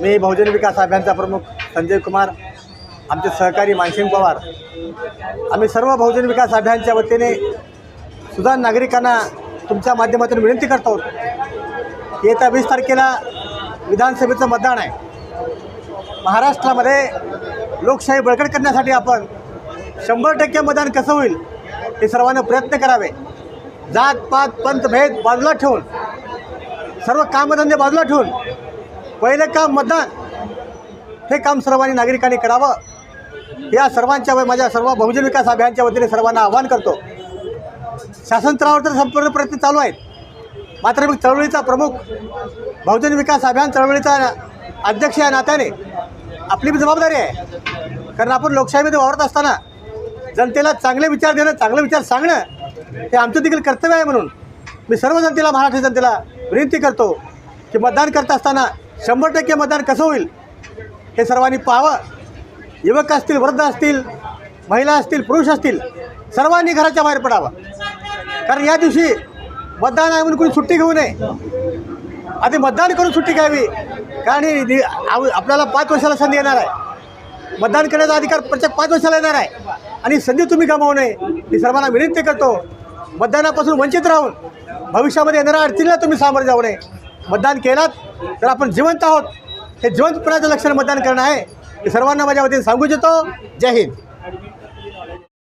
मी बहुजन विकास अभियानचा प्रमुख संजय कुमार आमचे सहकारी मानसिंग पवार. आम्ही सर्व बहुजन विकास अभियानच्या वतीने सुद्धा नागरिकांना तुमच्या माध्यमातून विनंती करतो. आहोत येत्या वीस तारखेला विधानसभेचं मतदान आहे. महाराष्ट्रामध्ये लोकशाही बळकट करण्यासाठी आपण शंभर टक्के मतदान कसं होईल हे सर्वांना प्रयत्न करावे. जात पात पंत भेद बाजूला ठेवून सर्व कामधंदे बाजूला ठेवून पहिलं काम मतदान. हे काम सर्वांनी नागरिकांनी करावं. या सर्वांच्या व माझ्या सर्व बहुजन विकास अभियानच्या वतीने सर्वांना आवाहन करतो. शासन स्तरावर तर संपूर्ण प्रयत्न चालू आहेत. मात्र मी चळवळीचा प्रमुख बहुजन विकास अभियान चळवळीचा अध्यक्ष या नात्याने आपली बी जबाबदारी आहे. कारण आपण लोकशाहीमध्ये वावरत असताना जनतेला चांगले विचार देणं चांगले विचार सांगणं हे आमचं देखील कर्तव्य आहे म्हणून मी सर्व जनतेला महाराष्ट्र जनतेला विनंती करतो की मतदान करत असताना शंभर टक्के मतदान कसं होईल? हे सर्वांनी पाहावं. युवक असतील वृद्ध असतील महिला असतील पुरुष असतील सर्वांनी घराच्या बाहेर पडावं. कारण या दिवशी मतदान आहे म्हणून कोणी सुट्टी घेऊ नये. आधी मतदान करून सुट्टी घ्यावी. कारण नि- आव- आपल्याला पाच वर्षाला संधी येणार आहे. मतदान करण्याचा अधिकार प्रत्येक पाच वर्षाला येणार आहे. आणि संधी तुम्ही गमावू नये. मी सर्वांना विनंती करतो मतदानापासून वंचित राहून भविष्यामध्ये येणाऱ्या अडचणीला तुम्ही सामोरे जाऊ नये. मतदान केलात तर आपण जिवंत आहोत. हे जिवंतपणाचं लक्षण मतदान करणं आहे. हे सर्वांना माझ्या वतीने सांगू इच्छितो. जय हिंद.